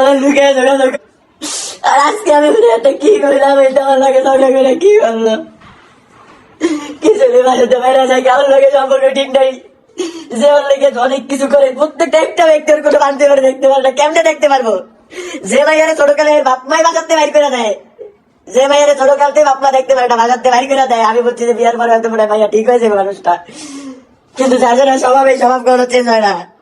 আমার যোগাযোগ আর আজকে আমি একটা কি করলাম, এটা আমার লাগে ঝগড়া করে কি করল? কিছু বাসাতে বাইরে যায় কেমন লাগে সম্পর্ক ঠিক নাই। যে ওর লেগে অনেক কিছু করে, প্রত্যেকটা একটা ব্যক্তির কোনো মানতে পারে দেখতে পারে না কেমনে দেখতে পারব? যে মাইয়ারে ছোটকালে বাপ মাই বাজাতে বাইর করে দেয়। যে মাইয়ারে ছোটকালতে বাপ মা দেখতে পারে না, বাজাতে বাইর করে দেয়। আমি বলছি যে বিয়ার পরে হয়তো মনে মাইয়া ঠিক হয়েছে মানুষটা। কিন্তু যাদের স্বভাব এই স্বভাব কোনো চেঞ্জ হয় না।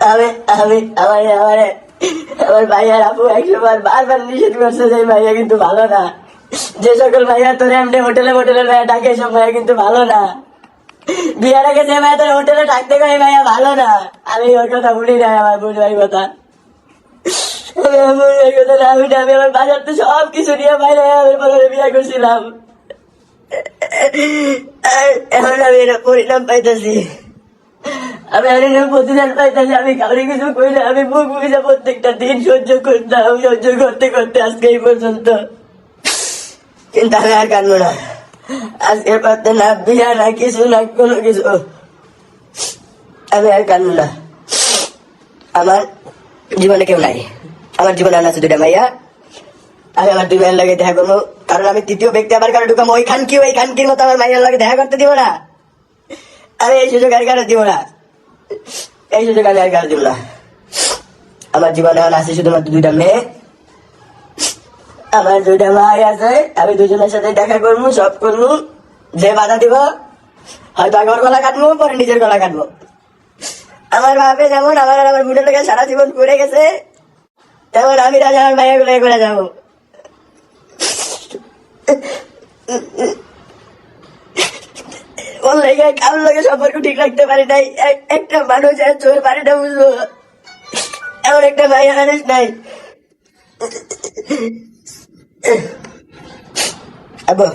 হয় আমি আমার আমার আমার ভাইয়ার আপু একসময় বারবার নিষেধ করছে যে ভাইয়া কিন্তু ভালো না যে সকল ভাইয়া তোর এমনি হোটেলে হোটেলে ভাইয়া ডাকে সব ভাইয়া কিন্তু ভালো না বিয়ার আগে যে ভাইয়া তোর হোটেলে ভাইয়া ভালো না। আমি ওর কথা নাই আমার আমার এই কথা না, সব কিছু এখন আমি পরিণাম পাইতেছি। আমি প্রতিদান পাইতেছি আমি কিছু না প্রত্যেকটা দিন সহ্য করতাম সহ্য করতে করতে আজকে এই পর্যন্ত। কিন্তু আমি আর কানবো না। আজকে করতে না, বিয়া না, কিছু না, কোনো কিছু। আমি আর কানবো না। আমার জীবনে কেউ নাই। আমার জীবনে আছে দুটা মাইয়া। আমি আমার দুই মায়ের লাগে দেখা করব। কারণ আমি তৃতীয় ব্যক্তি আমার কারও ঢুকাম ওই খানকি, ওই খানকির মতো আমার মাইয়ার লাগে দেখা করতে দিব না। আমি এই সুযোগ আর কারও দিব না। এই সুযোগ আমি আর কারও দিব না। আমার জীবনে আছে শুধুমাত্র দুইটা মেয়ে। আমার দুইটা ভাই আছে, আমি দুজনের সাথে দেখা করব সব করব, যে বাধা দিব, হয়তো আগে ওর গলা কাটবো, পরে নিজের গলা কাটবো। আমার বাপে যেমন আমার আমার বুড়ো লোকের সারা জীবন ঘুরে গেছে, তেমন আমি রাজা আমার ভাইয়া গুলো করে যাব। ওর লেগে কারোর লোকের সম্পর্ক ঠিক রাখতে পারি নাই একটা মানুষ আর চোর পারি না বুঝব। এমন একটা ভাইয়া মানুষ নাই। আবু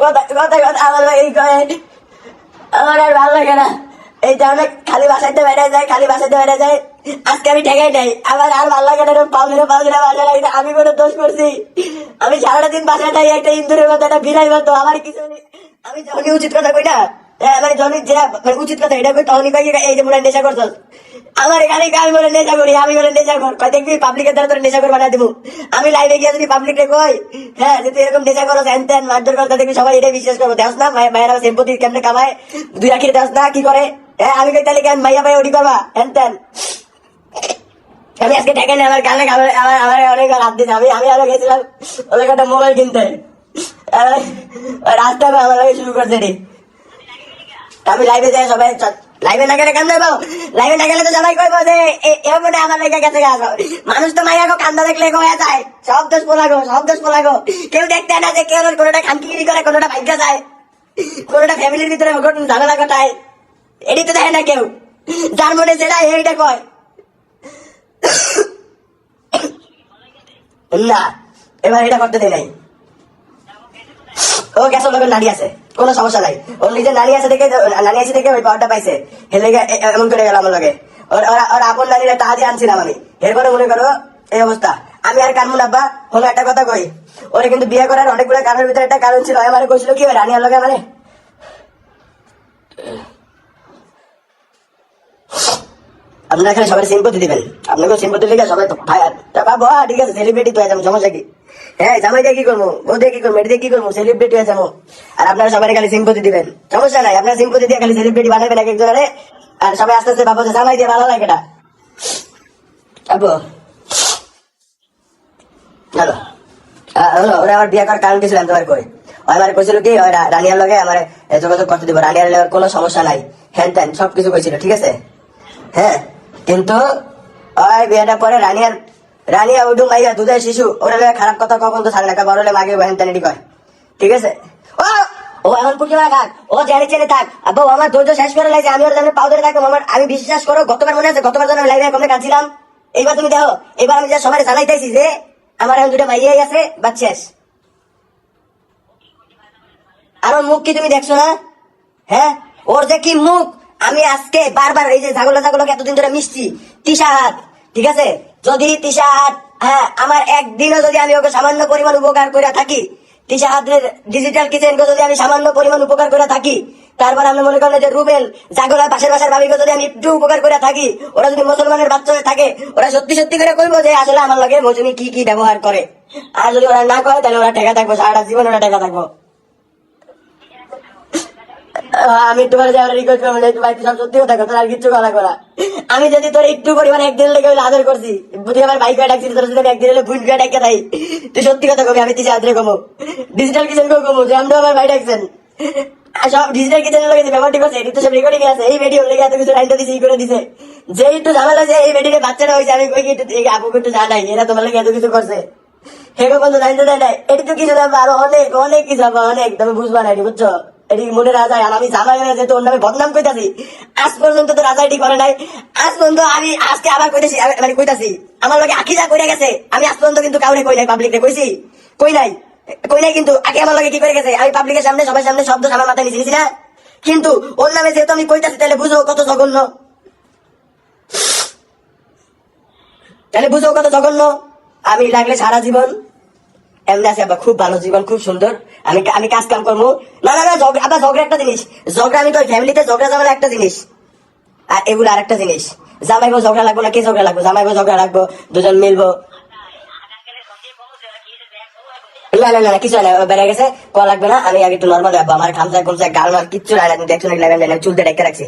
কথা কথা কথা আমার এই কয় আমার আর ভালো লাগে না এই যে খালি বাসাইতে বেড়ে যায় খালি বাসাইতে বেড়ে যায় আজকে আমি ঠেকাই নাই আমার আর ভালো লাগে না দিনে পাও বাসা লাগে আমি কোনো দোষ করছি আমি সারাটা দিন বাসায় থাকি একটা ইন্দুরের মতো একটা বিড়াই মতো আমার কিছু আমি যখনই উচিত কথা কই না মানে যখনই যে উচিত কথা এটা কই তখনই কই এই যে মনে নেশা করছস আমার এখানে আমি বলে নেশা করি, আমি বলে নেশা কর। কয়, দেখবি পাবলিকের দ্বারা তোর নেশা করে বানাই দিব। আমি লাইভে গিয়ে যদি পাবলিকে কই হ্যাঁ যদি এরকম নেশা করো হ্যান ত্যান মারধর করতে দেখবি সবাই এটাই বিশ্বাস করব। দেখ না, মায়ের সেম্পতি কেমনে কামায়? দুই আখির দেখ না, কি করে? হ্যাঁ আমি কই, তাহলে কেন মাইয়া ভাই ওটি করবা? হ্যান ত্যান আমি আজকে ঠেকে আমার কানে আমার আমার অনেক রাত দিন আমি আমি আরও গেছিলাম, ওদের একটা মোবাইল কিনতে। রাস্তা আমার শুরু করছে রে আমি লাইভে যাই, সবাই লাইভে না গেলে কেন যাব লাইভে না গেলে তো সবাই কইবো যে, এ- এ মনে হয় আমার লেগে গেছে সব। মানুষ তো মাইয়া গো, কান্দা দেখলে হয়ে যায়। সব দোষ পোলাগো সব দোষ পোলাগো কেউ দেখতে না যে, কেউ কোনোটা খানকিগিরি করে, কোনোটা ভাগ্য যায়। কোনোটা ফ্যামিলির ভিতরে ঝামেলা ঘটায়। এটি তো দেখে না কেউ। যার মনে যেটা এইটা কয়। না, এবার এটা করতে দেয় নাই। ও গ্যাস লোকের নারী আছে। কোনো সমস্যা নাই। ওর নিজের নারী আছে দেখে নারী আছে দেখে ওই পাওয়ারটা পাইছে। হেলে এমন করে গেল আমার লগে। ওর আপন নারীর একটা হাজি আনছিলাম আমি। এরপরে মনে করো এই অবস্থা। আমি আর কানমুন আব্বা হলো একটা কথা কই। ওরে কিন্তু বিয়ে করার অনেকগুলো কারণের ভিতরে একটা কারণ ছিল। আমার কইছিল কি রানিয়ার লগে মানে আপনারা এখানে সবাই সিম্পতি দিবেন। আপনাকে সিম্পতি লিখে সবাই ভাই বাবা হ্যাঁ, ঠিক আছে সেলিব্রিটি তো যাব সমস্যা কি? হ্যাঁ জামাই দিয়ে কি করব? বউ দিয়ে কি করব? কি করব? সেলিব্রিটি হয়ে যাব। আর আপনারা সবাই খালি সিম্পতি দিবেন। সমস্যা নাই সিম্পতি দিয়ে খালি সেলিব্রিটি বানাবেন এক আর সবাই আস্তে আস্তে জামাই দিয়ে ভালো লাগে এটা। আবু হ্যালো। ওরা আমার বিয়ে করার কারণ কিছু জানতে পারি কই? আমার কইছিল কি ওই রানিয়ার লগে আমার যোগাযোগ করতে দিব। রানিয়ার লগে কোনো সমস্যা নাই। হ্যান ত্যান সব কিছু কইছিল, ঠিক আছে? হ্যাঁ কিন্তু, ওই বিয়েটা পরে রানিয়ার রানিয়া উডু মাইয়া দুধের শিশু, ওরা খারাপ কথা কখন তো ছাড়ে না বড় হ্যান ত্যান এটি কয়। ঠিক আছে? ও ও এখন পুটিমা খাক, ও জেনে চেনে থাক। আব্বু, আমার ধৈর্য শেষ করে লাগছে আমি ওর জন্য পাও ধরে থাকব আমার, আমি বিশ্বাস করো, গতবার মনে আছে, গতবার যখন লাইভে কমে কাঁদছিলাম। এইবার তুমি দেখো এবার আমি যা সবাই জানাইতেছি যে, আমার এখন দুটো মাইয়াই আছে, বাদ শেষ। আর মুখ কি তুমি দেখছ না? হ্যাঁ? ওর যে কি মুখ? আমি আজকে বারবার এই যে ছাগল ছাগলকে এতদিন ধরে মিশছি, তিশা হাত, ঠিক আছে? যদি তিশা হাত হ্যাঁ আমার একদিনও যদি আমি ওকে সামান্য পরিমাণ উপকার করে থাকি তিশা হাতের ডিজিটাল কিচেন যদি আমি সামান্য পরিমাণ উপকার করে থাকি, তারপর আমি মনে করলে যে রুবেল জাগলা পাশের বাসার ভাবিকে যদি আমি একটু উপকার করে থাকি, ওরা যদি মুসলমানের বাচ্চা থাকে, ওরা সত্যি সত্যি করে কইবো যে আসলে আমার লগে মৌসুমি কি কি ব্যবহার করে। আর যদি ওরা না করে, তাহলে ওরা টেকা থাকব, সারাটা জীবন ওরা টেকা থাকব। আমি যদি তোর একটু পরিমাণ একদিন লেগে আদর করছি, বুঝি আমার বাইক ডাকছি তোর যদি একদিন ভুল গায়ে ডাকে তাই তুই সত্যি কথা কবি, আমি তিসে আদরে কমো। ডিজিটাল কিচেন কেউ কমো, যে আমরা আমার ভাই ডাকছেন। সব ডিজিটাল লগে ব্যাপারটি করছে, এটি তো সব রেকর্ডিং আছে, এই ভিডিও লেগে এত কিছু লাইনটা দিছে করে দিছে। যে একটু ঝামেলা যে এই ভিডিওতে বাচ্চাটা হয়েছে, আমি কই একটু আপুকে একটু জানাই, এরা তোমার লাগে এত কিছু করছে। হেগো বন্ধু জানতে দেয় না এটি তো কিছু আরও অনেক অনেক কিছু অনেক, তুমি বুঝবা না বুঝছ? এটি মনে রাজা আর আমি জামাই হয়ে যেহেতু ওর নামে বদনাম কইতাছি আজ পর্যন্ত তো রাজা এটি করে নাই। আজ পর্যন্ত আমি, আজকে আবার কইতেছি মানে কইতাছি, আমার লগে আখি যা করে গেছে। আমি আজ পর্যন্ত কিন্তু কাউরে কই নাই পাবলিকে কইছি। কই নাই? কই নাই কিন্তু, আগে আমার লগে কি করে গেছে? আমি পাবলিকের সামনে, সবার সামনে শব্দ আমার মাথায় নিছি না? কিন্তু ওর নামে যেহেতু আমি কইতাছি, তাহলে বুঝো কত জঘন্য। তাহলে বুঝো কত জঘন্য। আমি লাগলে সারা জীবন এমনি আছে খুব ভালো জীবন, খুব সুন্দর। আমি আমি কাজ কাম করব। না না না, ঝগড়া আবার ঝগড়া একটা জিনিস। ঝগড়া আমি তো ফ্যামিলিতে ঝগড়া একটা জিনিস। আর এগুলো আর একটা জিনিস ঝগড়া লাগবো না? কে ঝগড়া লাগবো? জামাইবো ঝগড়া লাগবো, দুজন মিলবো। না না না কিছু না বেড়ে গেছে কল লাগবে না? আমি আগে একটু নর্মাল আমার খামসা খুমসা গাল মার, কিচ্ছু না দেখছ না চুলতে ডেকে রাখছি।